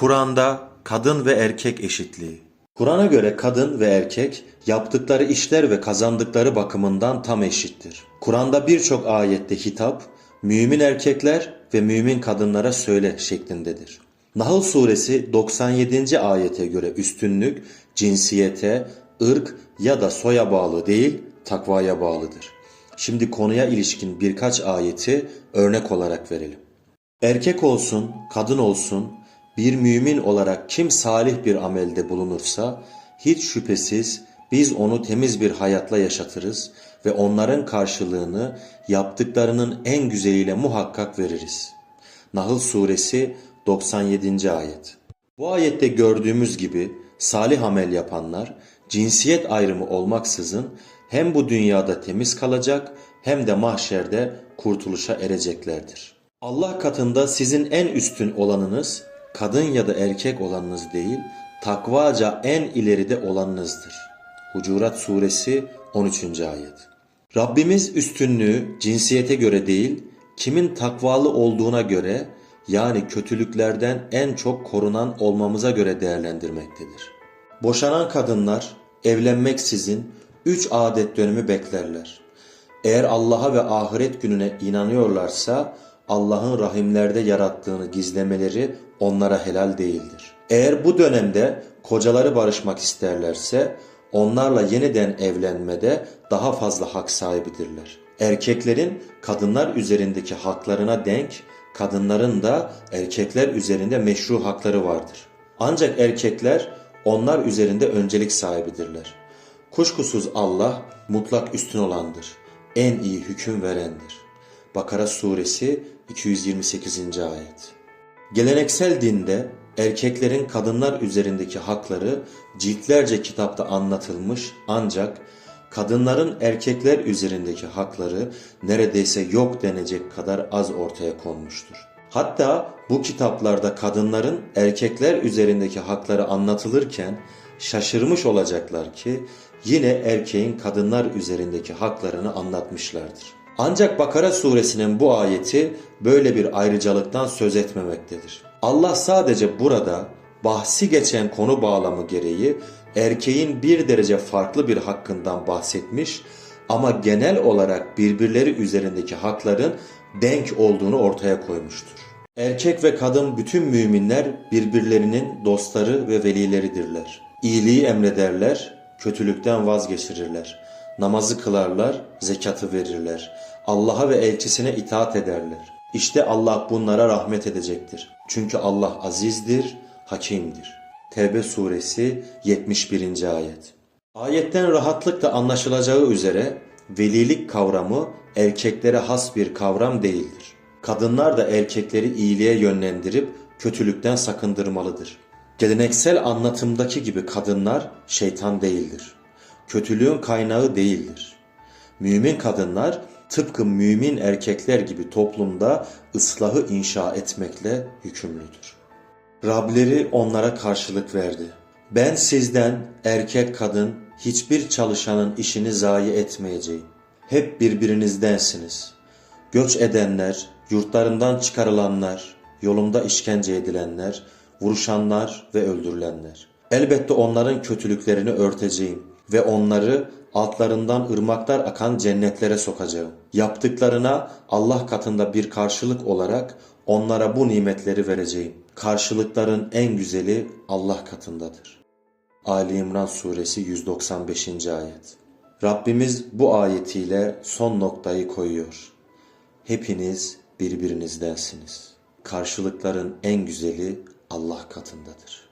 Kur'an'da kadın ve erkek eşitliği. Kur'an'a göre kadın ve erkek yaptıkları işler ve kazandıkları bakımından tam eşittir. Kur'an'da birçok ayette hitap, mümin erkekler ve mümin kadınlara söyle şeklindedir. Nahl suresi 97. ayete göre üstünlük cinsiyete, ırk ya da soya bağlı değil, takvaya bağlıdır. Şimdi konuya ilişkin birkaç ayeti örnek olarak verelim. Erkek olsun, kadın olsun, bir mümin olarak kim salih bir amelde bulunursa, hiç şüphesiz biz onu temiz bir hayatla yaşatırız ve onların karşılığını yaptıklarının en güzeliyle muhakkak veririz. Nahl suresi 97. ayet. Bu ayette gördüğümüz gibi salih amel yapanlar cinsiyet ayrımı olmaksızın hem bu dünyada temiz kalacak hem de mahşerde kurtuluşa ereceklerdir. Allah katında sizin en üstün olanınız kadın ya da erkek olanınız değil, takvaca en ileride olanınızdır. Hucurat suresi 13. ayet. Rabbimiz üstünlüğü cinsiyete göre değil, kimin takvalı olduğuna göre yani kötülüklerden en çok korunan olmamıza göre değerlendirmektedir. Boşanan kadınlar evlenmeksizin üç adet dönümü beklerler. Eğer Allah'a ve ahiret gününe inanıyorlarsa Allah'ın rahimlerde yarattığını gizlemeleri onlara helal değildir. Eğer bu dönemde kocaları barışmak isterlerse onlarla yeniden evlenmede daha fazla hak sahibidirler. Erkeklerin kadınlar üzerindeki haklarına denk, kadınların da erkekler üzerinde meşru hakları vardır. Ancak erkekler onlar üzerinde öncelik sahibidirler. Kuşkusuz Allah mutlak üstün olandır. En iyi hüküm verendir. Bakara suresi 228. ayet. Geleneksel dinde erkeklerin kadınlar üzerindeki hakları ciltlerce kitapta anlatılmış ancak kadınların erkekler üzerindeki hakları neredeyse yok denecek kadar az ortaya konmuştur. Hatta bu kitaplarda kadınların erkekler üzerindeki hakları anlatılırken şaşırmış olacaklar ki yine erkeğin kadınlar üzerindeki haklarını anlatmışlardır. Ancak Bakara suresinin bu ayeti böyle bir ayrıcalıktan söz etmemektedir. Allah sadece burada bahsi geçen konu bağlamı gereği erkeğin bir derece farklı bir hakkından bahsetmiş ama genel olarak birbirleri üzerindeki hakların denk olduğunu ortaya koymuştur. Erkek ve kadın bütün müminler birbirlerinin dostları ve velileridirler. İyiliği emrederler, kötülükten vazgeçirirler. Namazı kılarlar, zekatı verirler. Allah'a ve elçisine itaat ederler. İşte Allah bunlara rahmet edecektir. Çünkü Allah azizdir, hakimdir. Tevbe suresi 71. ayet. Ayetten rahatlıkla anlaşılacağı üzere velilik kavramı erkeklere has bir kavram değildir. Kadınlar da erkekleri iyiliğe yönlendirip kötülükten sakındırmalıdır. Geleneksel anlatımdaki gibi kadınlar şeytan değildir. Kötülüğün kaynağı değildir. Mümin kadınlar tıpkı mümin erkekler gibi toplumda ıslahı inşa etmekle yükümlüdür. Rableri onlara karşılık verdi. Ben sizden erkek kadın hiçbir çalışanın işini zayi etmeyeceğim. Hep birbirinizdensiniz. Göç edenler, yurtlarından çıkarılanlar, yolumda işkence edilenler, vuruşanlar ve öldürülenler. Elbette onların kötülüklerini örteceğim ve onları altlarından ırmaklar akan cennetlere sokacağım. Yaptıklarına Allah katında bir karşılık olarak onlara bu nimetleri vereceğim. Karşılıkların en güzeli Allah katındadır. Ali İmran suresi 195. ayet. Rabbimiz bu ayetiyle son noktayı koyuyor. Hepiniz birbirinizdensiniz. Karşılıkların en güzeli Allah katındadır.